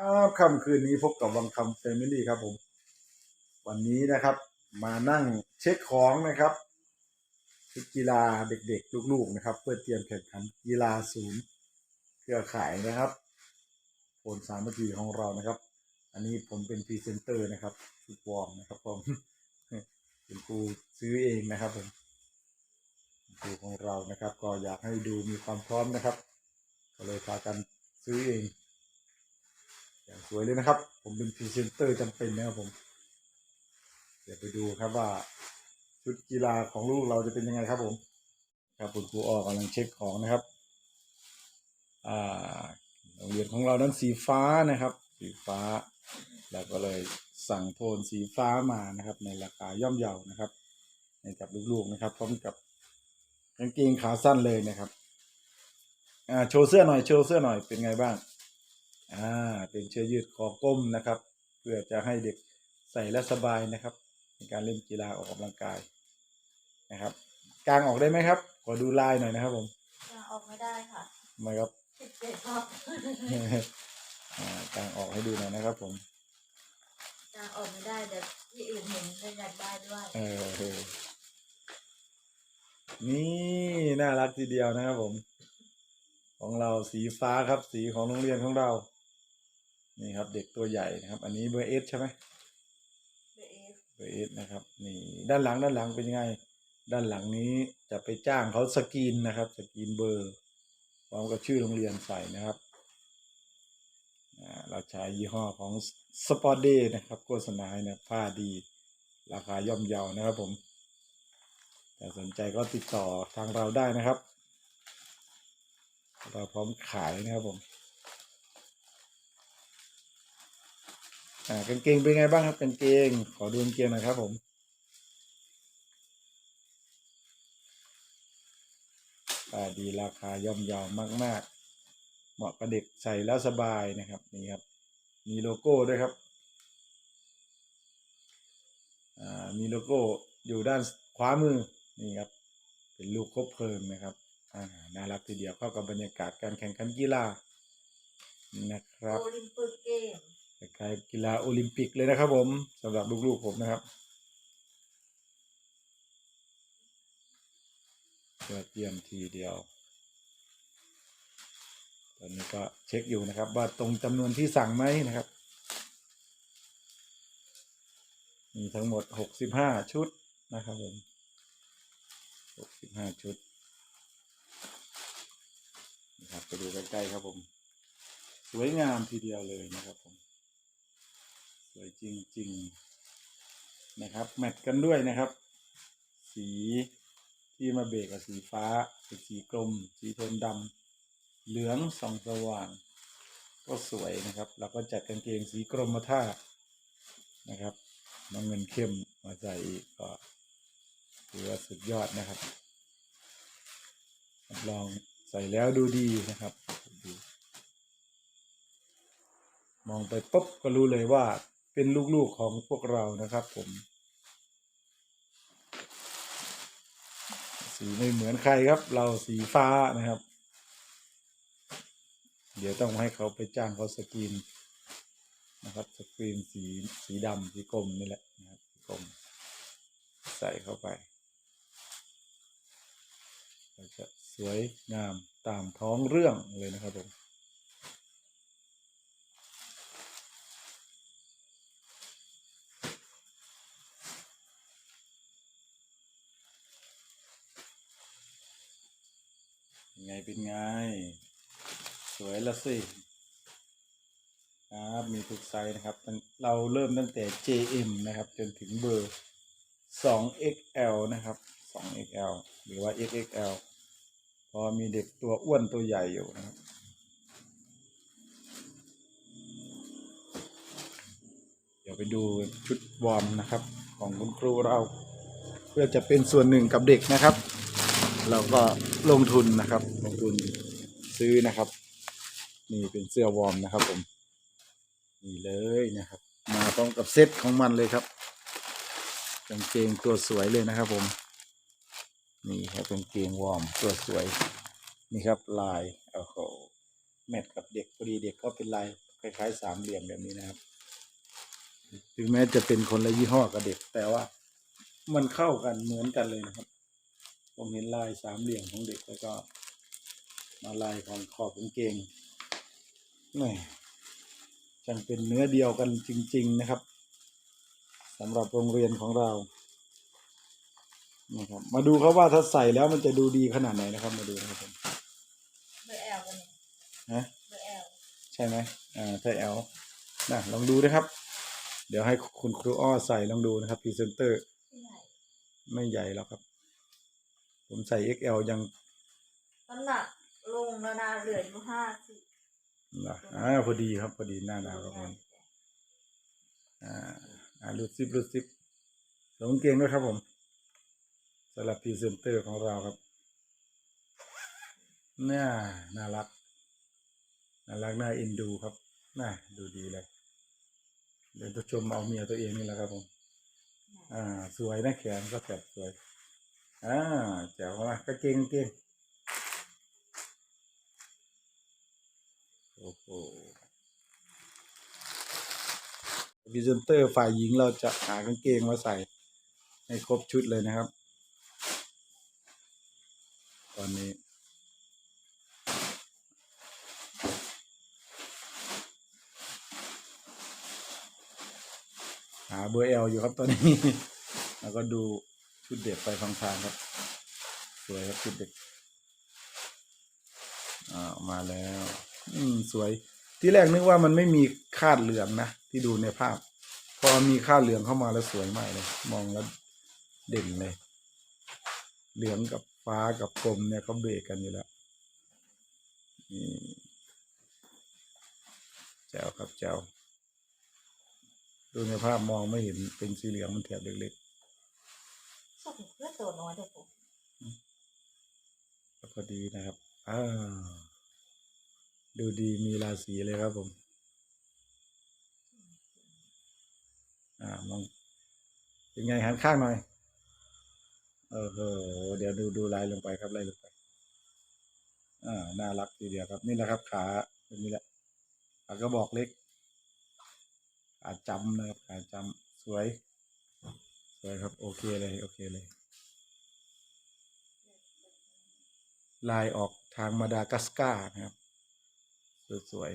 ครับค่ำคืนนี้พบกับวังคำแฟมิลี่ครับผม วันนี้นะครับ มานั่งเช็คของนะครับชุดกีฬาเด็กๆ ลูกๆนะครับ เพื่อเตรียมแข่งขันกีฬาศูนย์เครือข่ายนะครับโอนสามนาทีของเรานะครับ อันนี้ผมเป็นพรีเซนเตอร์นะครับชุดวอร์มนะครับผมเป็นครูซื้อเองนะครับผมครูของเรานะครับ ก็อยากให้ดูมีความพร้อมนะครับ ก็เลยพากันซื้อเอง สวยเลยนะครับ ผมเป็นพรีเซนเตอร์จำเป็นนะครับผม เดี๋ยวไปดูครับว่า ชุดกีฬาของลูกเราจะเป็นยังไงครับผม ครับคุณครูออกกำลังเช็คของนะครับ อ่าโรงเรียนของเรานั้นสีฟ้านะครับ สีฟ้า แล้วก็เลยสั่งโทนสีฟ้ามานะครับ ในราคาย่อมเยานะครับให้กับลูกๆนะครับพร้อมกับกางเกงขาสั้นเลยนะครับ อ่าโชว์เสื้อหน่อยโชว์เสื้อหน่อยเป็นไงบ้าง อ่าเป็นเชือกยืดคอก้มนะครับ เพื่อจะให้เด็กใส่และสบายนะครับ ในการเล่นกีฬาออกกำลังกายนะครับกางออกได้ไหมครับขอดูลายหน่อยนะครับผมยังออกไม่ได้ค่ะทำไมครับสิบเจ็ดรอบอ่ากางออกให้ดูหน่อยนะครับ ผมยังออกไม่ได้เดี๋ยวที่อื่นเห็นจะอยากได้ด้วยเออเออนี่น่ารักทีเดียวนะครับผม ของเราสีฟ้าครับสีของโรงเรียนของเรา นี่ครับ เด็กตัวใหญ่นะครับ อันนี้เบอร์เอสใช่ไหมเบเอฟเบอร์เอสนะครับ นี่ด้านหลังด้านหลังเป็นยังไง ด้านหลังนี้จะไปจ้างเขาสกรีนนะครับสกรีนเบอร์พร้อมกับชื่อโรงเรียนใส่นะครับอ่าเราใช้ยี่ห้อของสปอร์ตเดย์นะครับโฆษณาให้นะผ้าดี ราคาย่อมเยานะครับผมถ้าสนใจก็ติดต่อทางเราได้นะครับ เราพร้อมขายนะครับผม อ่ากางเกงเป็นไงบ้างครับกางเกง ขอดูกางเกงหน่อยครับ ผมอ่าดีราคาย่อมเยาวมาก ๆ เหมาะกับเด็กใส่แล้วสบายนะครับนี่ครับ มีโลโก้ด้วยครับอ่ามีโลโก้อยู่ด้านขวามือนี่ครับ เป็นลูกคบเพลิงนะครับอ่าน่ารักทีเดียวเข้ากับบรรยากาศการแข่งขันกีฬานะครับโอลิมปิกเกม คล้ายกีฬาโอลิมปิกเลยนะครับผมสำหรับลูกๆผมนะครับยอดเยี่ยมทีเดียว ตอนนี้ก็เช็คอยู่นะครับ ว่าตรงจำนวนที่สั่งไหมนะครับ มีทั้งหมดหกสิบห้าชุดนะครับผมหกสิบห้าชุดนะครับไปดูใกล้ๆครับผม สวยงามทีเดียวเลยนะครับผม วยจริง ๆ นะครับ แมทกันด้วยนะครับ สีที่มาเบรกกับสีฟ้าเป็นสีกลม สีโทนดำเหลืองส่องสว่าง ก็สวยนะครับ แล้วก็จัดกางเกงสีกรมท่านะครับน้ำเงินเข้มมาใส่อีกก็ถือว่าสุดยอดนะครับรับรองใส่แล้วดูดีนะครับ มองไปปุ๊บก็รู้เลยว่า เป็นลูกๆของพวกเรานะครับผม สีไม่เหมือนใครครับ เราสีฟ้านะครับ เดี๋ยวต้องให้เขาไปจ้างเขาสกรีนนะครับสกรีนสีสีดำสีกรมนี่แหละนะครับกรมใส่เข้าไปจะสวยงามตามท้องเรื่องเลยนะครับผม ไง สวยละสิครับมีทุกไซส์นะครับ เราเริ่มตั้งแต่ JM นะครับ จนถึงเบอร์ 2XL นะครับ 2XL หรือว่า XXL พอมีเด็กตัวอ้วนตัวใหญ่อยู่นะครับเดี๋ยวไปดูชุดวอร์มนะครับ ของคุณครูเรา เพื่อจะเป็นส่วนหนึ่งกับเด็กนะครับ เราก็ลงทุนนะครับ ลงทุนซื้อนะครับ นี่เป็นเสื้อวอร์มนะครับผม นี่เลยนะครับ มาพร้อมกับเซ็ตของมันเลยครับกางเกงตัวสวยเลยนะครับ ผม นี่ครับกางเกงวอร์มตัวสวย นี่ครับลายโอ้โหแมทกับเด็กพอดีเด็กก็เป็นลายคล้ายๆสามเหลี่ยมแบบนี้นะครับถึงแม้จะเป็นคนละยี่ห้อกับเด็กแต่ว่า มันเข้ากันเหมือนกันเลยนะครับ ผมเห็นลายสามเหลี่ยมของเด็กแล้วก็ มาลายของขอบกางเกงแหม่จังเป็นเนื้อเดียวกันจริง ๆนะครับสำหรับโรงเรียนของเรานะครับมาดูครับว่าถ้าใส่แล้วมันจะดูดีขนาดไหนนะครับ มาดูนะครับผมเบอร์แอลกันเนี่ยนะเบอร์แอลใช่ไหมอ่าถ้าแอลนะลองดูนะครับ เดี๋ยวให้คุณครูอ้อใส่ลองดูนะครับพรีเซนเตอร์ที่ไหนไม่ใหญ่แล้วครับ ผมใส่ XL ยังน้ำหนักลงแล้วนะเหลืออยู่ห้าสิบนะอ่าพอดีครับพอดีหน้าหนาวครับผมอ่าอ่ารูดซิปรูดซิปสวมกางเกงด้วยครับผมสำหรับพรีเซนเตอร์ของเราครับน่าน่ารักน่ารักน่าเอ็นดูครับน่าดูดีเลยเดี๋ยวจะชมเอาเมียตัวเองนี่แหละครับผม อ่า สวยนะแขนก็แบบสวย อ่าแจ๋วมากก็เก่งเก่งโอ้โหพรีเซนเตอร์ฝ่ายหญิงเราจะหากางเกงมาใส่ ให้ครบชุดเลยนะครับ ตอนนี้หาเบอร์เอลอยู่ครับตอนนี้ แล้วก็ดู ชุดเด็กไปฟังทางๆครับ สวยครับชุดเด็กอ่ามาแล้ว อืมสวย ที่แรกนึกว่ามันไม่มีคาดเหลืองนะที่ดูในภาพ พอมีคาดเหลืองเข้ามาแล้วสวยมากเลย มองแล้วเด่นเลย เหลืองกับฟ้ากับกรมเนี่ยเขาเบรกกันอยู่แล้วนี่แจวครับแจวดูในภาพมองไม่เห็นเป็นสีเหลืองมันแถบเล็กช อบเพื่อตัวน้อยเด็กผมแล้วพอดีนะครับอ้าวดูดีมีราศีเลยครับผม อ่ามองเป็นไงหันข้างหน่อยเออเออเดี๋ยวดูดูลายลงไปครับไล่ลงไป อ่า น่ารักทีเดียวครับ นี่แหละครับ ขาเป็นนี้แหละขากระบอกเล็กขาจำนะครับขาจำสวย สวยครับ โอเคเลยโอเคเลย ลายออกทางมาดากัสการ์นะครับ สวย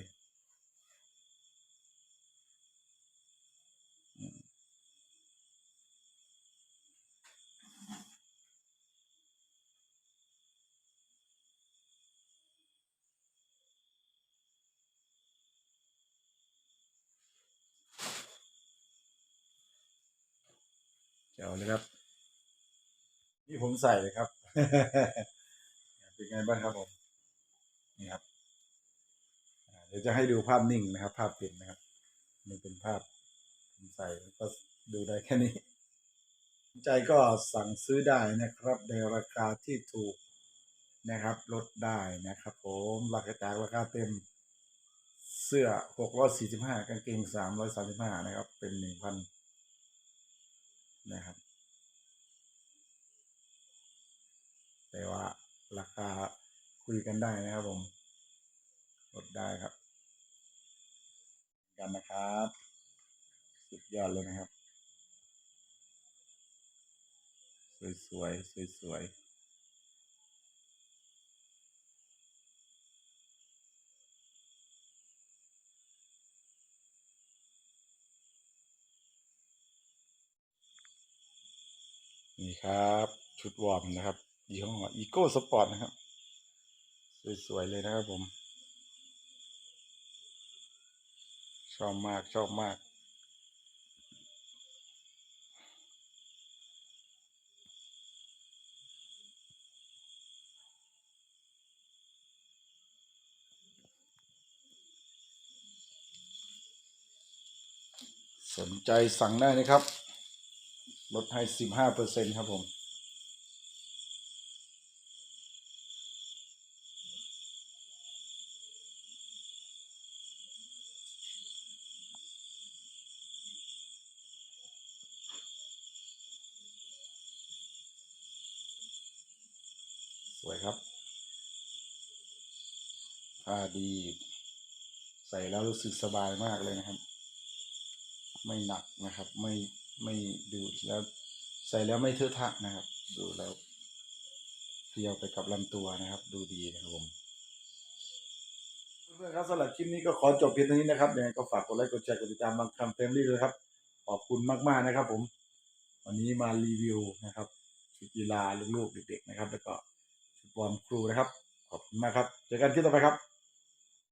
จ๋วเลยครับ นี่ผมใส่เลยครับ เป็นไงบ้างครับผม นี่ครับเดี๋ยวจะให้ดูภาพนิ่งนะครับ ภาพเต็มนะครับนี่เป็นภาพผมใส่ก็ดูได้แค่นี้ ใจก็สั่งซื้อได้นะครับ ในราคาที่ถูกนะครับ ลดได้นะครับ ผมราคาจากราคาเต็มเสื้อ 645 กางเกง 335 นะครับ เป็น 1,000 นะครับ แต่ว่าราคาคุยกันได้นะครับผมลดได้ครับ กันนะครับ สุดยอดเลยนะครับ สวยๆสวยๆ ครับชุดวอร์มนะครับยี่ห้ออีโก้สปอร์ตนะครับ สวย ๆ เลยนะครับผม ชอบมากชอบมาก สนใจสั่งได้นะครับ ลดให้สิบห้าเปอร์เซ็นครับผม สวยครับผ้าดีสส่แล้วรู้สึกสบายมากเลยนะครับ ไม่หนักนะครับ ไม่ ไม่ดูแล้วใส่แล้วไม่เทอะทะนะครับ ดูแล้วเพียวไปกับลำตัวนะครับ ดูดีนะครับผมเพื่อนๆครับสำหรับคลิปนี้ก็ขอจบเพียงเท่านี้นะครับยังไงก็ฝากกดไลค์กดแชร์กดติดตามบางคำเฟมลี่ด้วยครับ ขอบคุณมากๆนะครับ ผม วันนี้มารีวิวนะครับชุดกีฬาลูกๆเด็กๆนะครับ แล้วก็ชุดบอลครูนะครับ ขอบคุณมากครับเจอกันคลิปต่อไปครับ